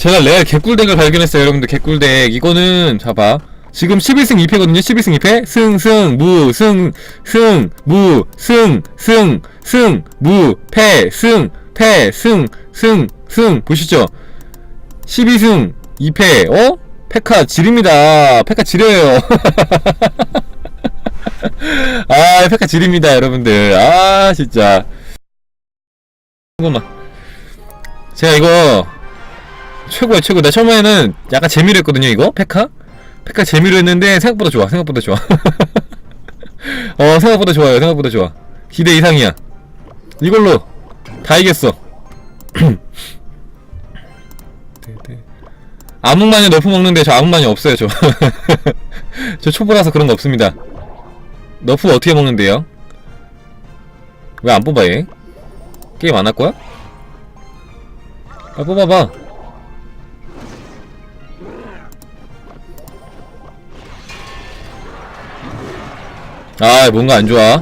제가 레알 개꿀덱을 발견했어요 여러분들. 개꿀덱. 이거는 잡아 지금 11승 2패거든요 11승 2패. 승승 무승승무승승승무패승패승승 승. 보시죠. 12승 2패. 어? 페카 지립니다. 페카 지려요. 아 페카 지립니다 여러분들. 아 진짜. 잠깐만 제가 이거 최고야 최고. 나 처음에는 약간 재미로 했거든요 이거? 페카? 페카 재미로 했는데 생각보다 좋아 생각보다 좋아. 어 생각보다 좋아요 생각보다 좋아. 기대 이상이야. 이걸로 다 이겼어. 암흑마녀 너프 먹는데 저 암흑마녀 없어요 저. 저 초보라서 그런 거 없습니다. 너프 어떻게 먹는데요? 왜 안 뽑아 얘? 게임 안 할 거야? 아 뽑아봐 아 뭔가 안 좋아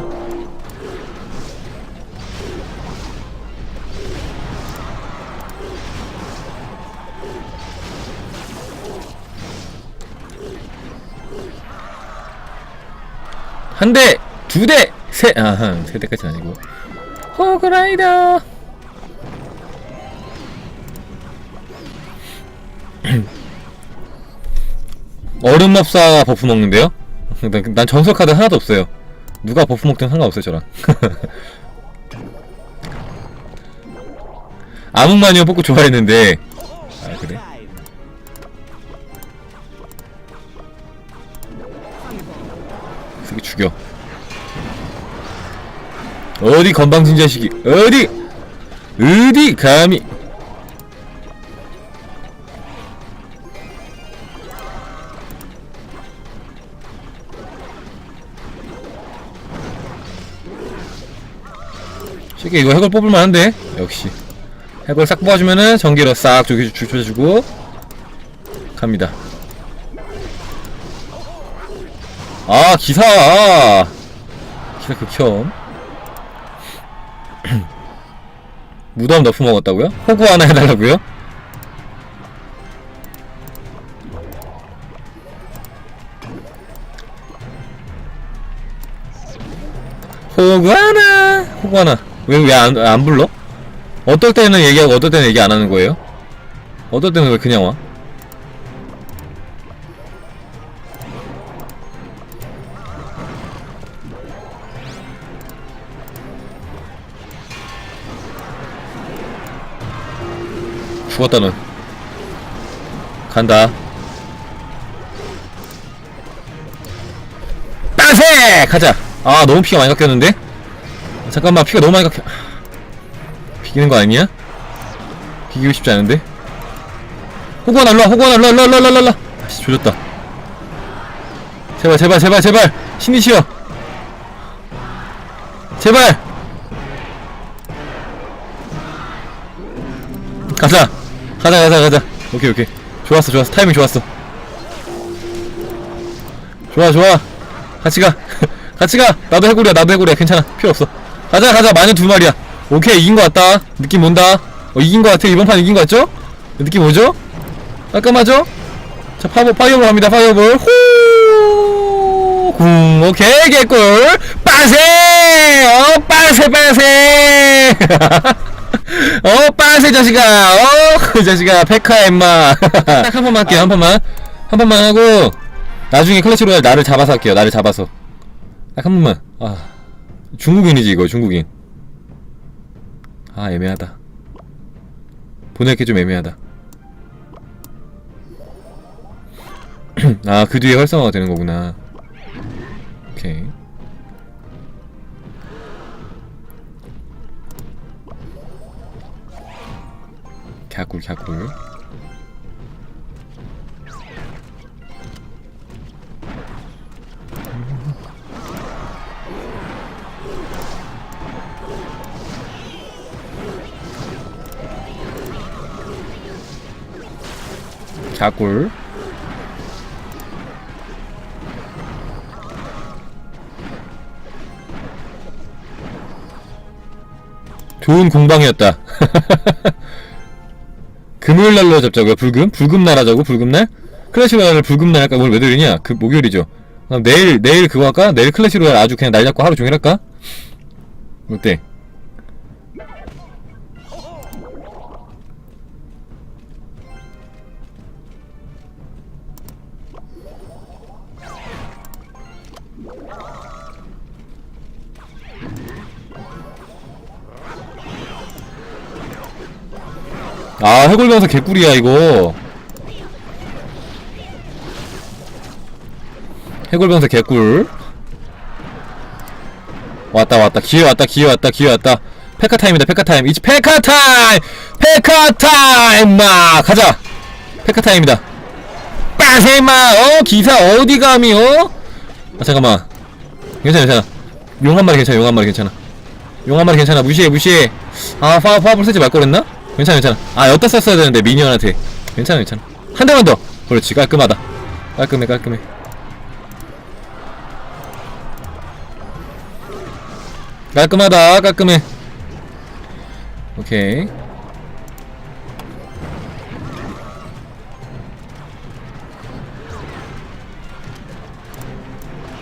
한 대, 두 대, 세, 아하, 세 대까지는 아니고. 호그라이더! 얼음 맙사가 버프 먹는데요? 난, 난 전설 카드 하나도 없어요. 누가 버프 먹든 상관없어요, 저랑. 암흑마녀 뽑고 좋아했는데. 아, 그래? 새끼 죽여. 어디 건방진 자식이, 어디! 어디, 감히! 쉽게 이거 해골 뽑을 만 한데? 역시. 해골 싹 뽑아주면은 전기로 싹 조기 조져주고 갑니다. 아 기사! 아, 기사 극혐. 무덤 너프 먹었다고요? 호구 하나 해달라고요? 호구 하나! 호구 하나 왜왜안 안 불러? 어떨 때는 얘기하고 어떨 때는 얘기 안 하는 거예요? 어떨 때는 왜 그냥 와? 죽었다 는 간다 빠세 가자 아 너무 피가 많이 깎였는데 잠깐만 피가 너무 많이 깎여. 비기는 거 아니야? 비기고 싶지 않은데? 호구 하나 일로와 호구 하나 일로와 일로와 일로와 일로와. 일로와 아씨 조졌다. 제발 제발 제발 제발. 신이시여 제발. 가자. 가자 가자 가자. 오케이 오케이. 좋았어 좋았어. 타이밍 좋았어. 좋아 좋아. 같이 가. 같이 가. 나도 해골이야 나도 해골이야. 괜찮아. 필요 없어 가자 가자. 마녀 두 마리야. 오케이 이긴 거 같다. 느낌 온다. 어 이긴 거 같아. 이번 판 이긴 거 같죠? 느낌 오죠? 깔끔하죠? 자 파워 파이어볼 갑니다. 파이어볼. 호궁 오케이 개꿀. 빠세! 어 빠세 빠세! 어 빠세 자식아. 어그 자식아. 페카 엠마. 딱 한 번만 할게요. 한 번만. 한 번만 하고 나중에 클래시 로얄 나를 잡아서 할게요. 나를 잡아서. 딱 한 번만. 아 중국인이지 이거 중국인. 아 애매하다. 보낼게 좀 애매하다. 아 그 뒤에 활성화가 되는 거구나. 오케이. 갸꿀 갸꿀 갸꿀 좋은 공방이었다 금요일 날로 잡자고요 불금? 불금 날 하자고 불금 날? 클래시 로얄을 불금 날 할까? 오늘 왜 들리냐? 그 목요일이죠 내일 내일 그거 할까? 내일 클래시 로얄 아주 그냥 날 잡고 하루 종일 할까? 어때? 아 해골병사 개꿀이야 이거. 해골병사 개꿀. 왔다 왔다. 기회 왔다 기회 왔다 기회 왔다. 페카 타임이다 페카 타임. 이치 페카 타임! 페카 타임! 마! 가자! 페카 타임이다. 빠세마! 어? 기사 어디 감이 어? 아, 잠깐만. 괜찮아 괜찮아. 용 한 마리 괜찮아 용 한 마리 괜찮아. 용 한 마리 괜찮아. 무시해 무시해. 아 파, 파업을 쓰지 말 거랬나? 괜찮아 괜찮아. 아 여따 썼어야 되는데 미니언한테. 괜찮아 괜찮아. 한 대만 더. 그렇지 깔끔하다. 깔끔해 깔끔해. 깔끔하다 깔끔해. 오케이.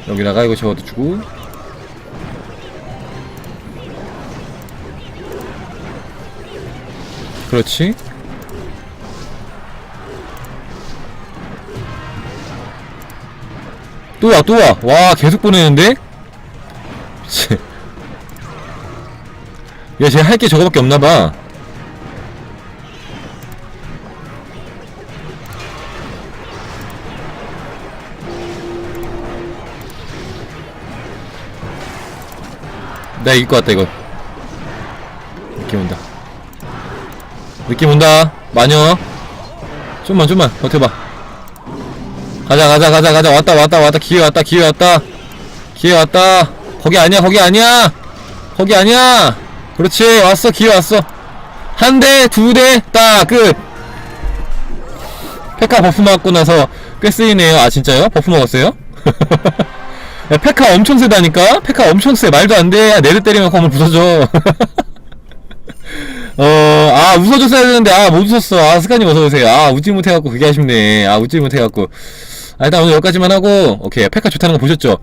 여기다가 이거 적어도 주고 그렇지 또 와, 또 와. 와, 계속 보내는데? 씨. 야, 쟤 할 게 저거밖에 없나봐. 나 이길 것 같다, 이거. 느낌 온다. 느낌 온다. 마녀. 좀만, 좀만, 버텨봐. 가자 가자 가자 가자. 왔다 왔다 왔다. 기회 왔다 기회 왔다. 기회 왔다. 거기 아니야 거기 아니야. 거기 아니야. 그렇지. 왔어 기회 왔어. 한 대 두 대 딱 끝. 페카 버프 맞고 나서 꽤 쓰이네요. 아 진짜요? 버프 먹었어요? 야, 페카 엄청 세다니까? 페카 엄청 세. 말도 안돼. 내를 때리면 건물 부서져 어, 아, 웃어줬어야 되는데, 아, 못 웃었어. 아, 스카님 어서오세요. 아, 웃지 못해갖고, 그게 아쉽네. 아, 웃지 못해갖고. 아, 일단 오늘 여기까지만 하고, 오케이. 페카 좋다는 거 보셨죠?